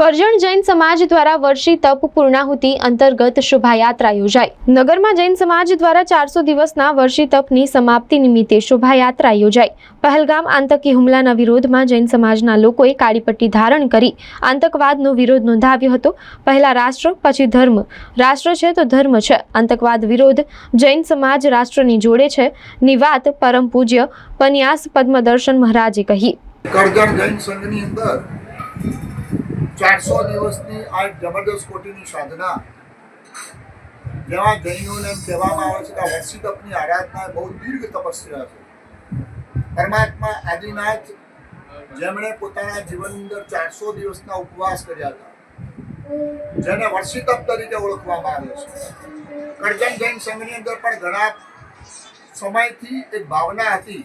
કરજણ જૈન સમાજ દ્વારા વર્ષી તપ પૂર્ણાહુતિ અંતર્ગત શોભાયાત્રા યોજાઈ. નગરમાં જૈન સમાજ દ્વારા ચારસો દિવસના વર્ષી તપની સમાપ્તિ નિમિત્તે શોભાયાત્રા યોજાઈ. પહેલગામ આતંકી હુમલાના વિરોધમાં જૈન સમાજના લોકોએ કાળી પટ્ટી ધારણ કરી આતંકવાદનો વિરોધ નોંધાવ્યો હતો. પહેલા રાષ્ટ્ર, પછી ધર્મ. રાષ્ટ્ર છે તો ધર્મ છે. આતંકવાદ વિરોધ જૈન સમાજ રાષ્ટ્રની જોડે છે. ની વાત પરમ પૂજ્ય પન્યાસ પદ્મદર્શન મહારાજે કહી. ચારસો દિવસની આ જબરદસ્ત કોટીની સાધના જેમાં જૈનોને એમ કહેવામાં આવે છે કે આ વર્ષી તપની આરાધના બહુ દીર્ઘ તપસ્યા છે પરમાત્મા આદિનાથ જેમણે પોતાના જીવનની અંદર ચારસો દિવસના ઉપવાસ કર્યા હતા, જેને વર્ષી તપ તરીકે ઓળખવામાં આવે છે. કરજણ જૈન સંઘની અંદર પણ ઘણા સમયથી એક ભાવના હતી.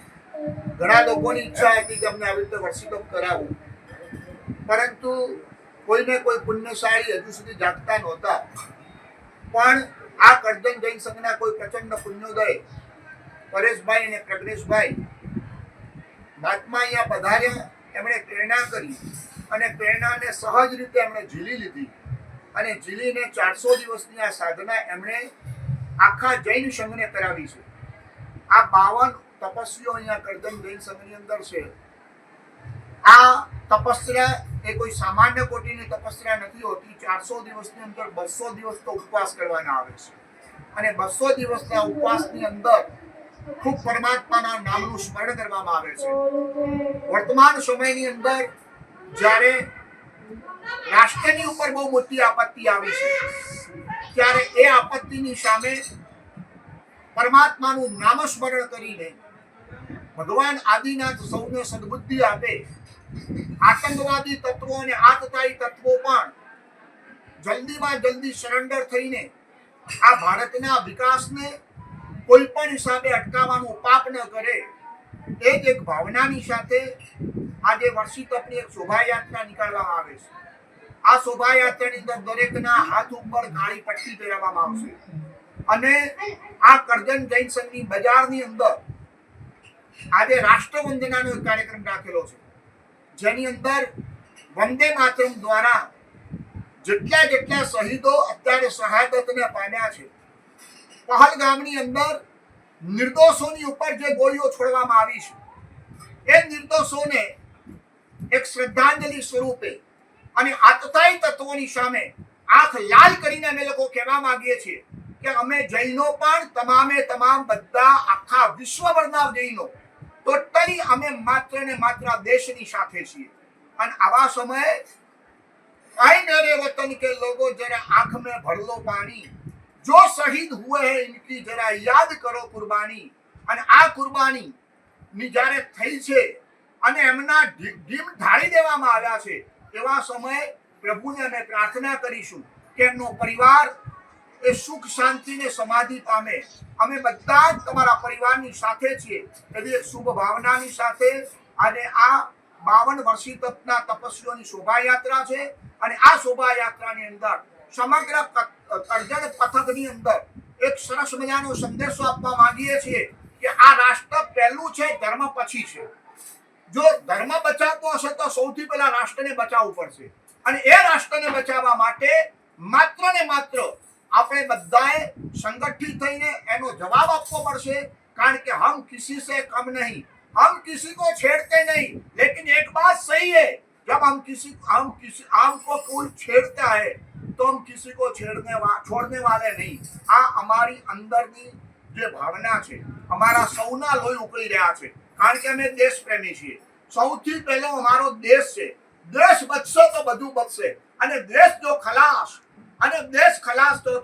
ઘણા લોકોની ઈચ્છા હતી કે અમને આવી રીતે વર્ષી તપ કરાવું. પરંતુ કોઈને કોઈ પુણ્યશાળી હજુ સુધી જાગતા નહોતા. પણ આ કરજણ જૈન સંઘના કોઈ પ્રચંડ પુણ્યોદય, પરેશભાઈ અને પ્રજ્ઞેશભાઈ, મહાત્મા અહીંયા પધાર્યા, એમણે પ્રેરણા કરી અને પ્રેરણાને સહજ રીતે એમણે ઝીલી લીધી. અને ઝીલીને ચારસો દિવસની આ સાધના એમણે આખા જૈન સંઘને કરાવી છે. આ બાવન તપસ્વીઓ અહીંયા કરદમ જૈન સંઘની અંદર છે. આ તપસ્યા એ કોઈ સામાન્ય કોટીની તપસ્યા નથી હોતી. ચારસો દિવસની અંદર બસો દિવસ તો ઉપવાસ કરવાના આવે છે. અને બસો દિવસના ઉપવાસની અંદર ખૂબ પરમાત્માના નામનું સ્મરણ કરવામાં આવે છે. વર્તમાન સમયની અંદર જ્યારે રાષ્ટ્રની ઉપર બહુ મોટી આપત્તિ આવી છે, ત્યારે એ આપત્તિની સામે પરમાત્માનું નામસ્મરણ કરીને ભગવાન આદિનાથ સૌને સદબુદ્ધિ આપે આતંકવાદી તત્વો અને આતતાઈ તત્વો પણ જલ્દીમાં જલ્દી સરેન્ડર થઈને આ ભારતના વિકાસને કોઈ પણ હિસાબે અટકાવવાનું પાપ ન કરે, એ જ એક ભાવનાની સાથે આજે વર્ષી તપની એક શોભાયાત્રા નીકાળવામાં આવે છે. આ શોભાયાત્રાની અંદર દરેકના હાથ ઉપર કાળી પટ્ટી પહેરાવવામાં આવશે. અને આ કરજણ જૈન સંઘની બજારની અંદર આજે રાષ્ટ્રવંદનાનો કાર્યક્રમ રાખેલો છે. જેની અંદર વંદે માતરમ દ્વારા જેટલા જેટલા શહીદો અત્યારે શહાદતને પામ્યા છે, પહલગામની અંદર નિર્દોષોની ઉપર જે ગોળીઓ છોડવામાં આવી છે, એ નિર્દોષોને એક શ્રદ્ધાંજલિ સ્વરૂપે અને આતતાયી તત્વોની સામે આંખ લાલ કરીને અમે લોકો કહેવા માંગીએ છીએ કે અમે જૈનો પણ તમામે તમામ બધા આખા વિશ્વભરના જૈનો ભાઈ અમે માત્ર ને માત્ર દેશની સાથે છીએ. અને આવા સમયે આઈ મેરે વતન કે લોકો જરા આંખ મેં ભરલો પાણી. જો શહીદ હુએ હે ઇનકી, જરા યાદ કરો કુરબાની. અને આ કુરબાની ની જ્યારે થઈ છે અને એમના ઢીમ ઢાળી દેવામાં આવ્યા છે, એવા સમયે પ્રભુને અમે પ્રાર્થના કરીશું કે એમનો પરિવાર એ સુખ શાંતિ ને સમાધિ પામે. અમે બધા જ તમારા પરિવારની સાથે છીએ. એવી એક શુભ ભાવનાની સાથે અને આ બાવન વર્ષી તપના તપસ્વીઓની શોભાયાત્રા છે અને આ શોભાયાત્રાની અંદર સમગ્ર કરજણ પથકની અંદર એક સરસ મજાનો સંદેશો આપવા માંગીએ છીએ કે આ રાષ્ટ્ર પહેલું છે, ધર્મ પછી છે. જો ધર્મ બચાવવો હશે તો સૌથી પહેલા રાષ્ટ્રને બચાવવું પડશે. અને એ રાષ્ટ્રને બચાવવા માટે માત્ર ને માત્ર આપણે બધાએ સંગઠિત થઈને એનો જવાબ આપવો પડશે કારણ કે હમ કિસી સે કમ નહીં हम किसी को छेड़ते नहीं लेकिन एक बात सही है जब हम किसी हम किसी आम को कोई छेड़ता है तो हम किसी को छेड़ने वा, छोड़ने वाले नहीं આ અમારી અંદરની જે ભાવના છે અમારા સૌના લોહી ઉકળી રહ્યા છે કારણ કે અમે દેશ પ્રેમી છીએ સૌથી પહેલો અમારો દેશ છે દેશ બચશે તો બધું બચશે અને દેશ જો ખલાસ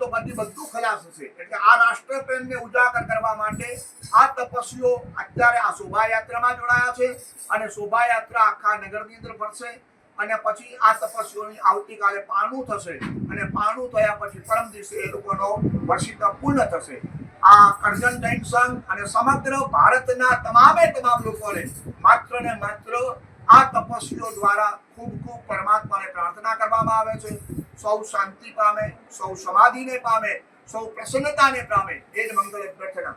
તો બધી બધું ખલાસ હશે એટલે આ રાષ્ટ્ર પ્રેમને ઉજાગર કરવા માટે આ તપસ્વીઓ અત્યારે આ શોભાયાત્રામાં જોડાયા છે અને શોભાયાત્રા આખા નગરની અંદર ફરશે અને પછી આ તપસ્વીઓની આવતીકાલે પાણું થશે અને પાણું થયા પછી પરમ દિવસે એ લોકોનો વર્ષિતા પૂર્ણ થશે. આ જૈન સંઘ અને સમગ્ર ભારતના તમામે તમામ લોકોને માત્ર ને માત્ર આ તપસ્વીઓ દ્વારા ખૂબ ખૂબ પરમાત્માને પ્રાર્થના કરવામાં આવે છે. સૌ શાંતિ પામે સૌ સમાધિને પામે સૌ પ્રસન્નતાને પામે. એ જ મંગળ પ્રાર્થના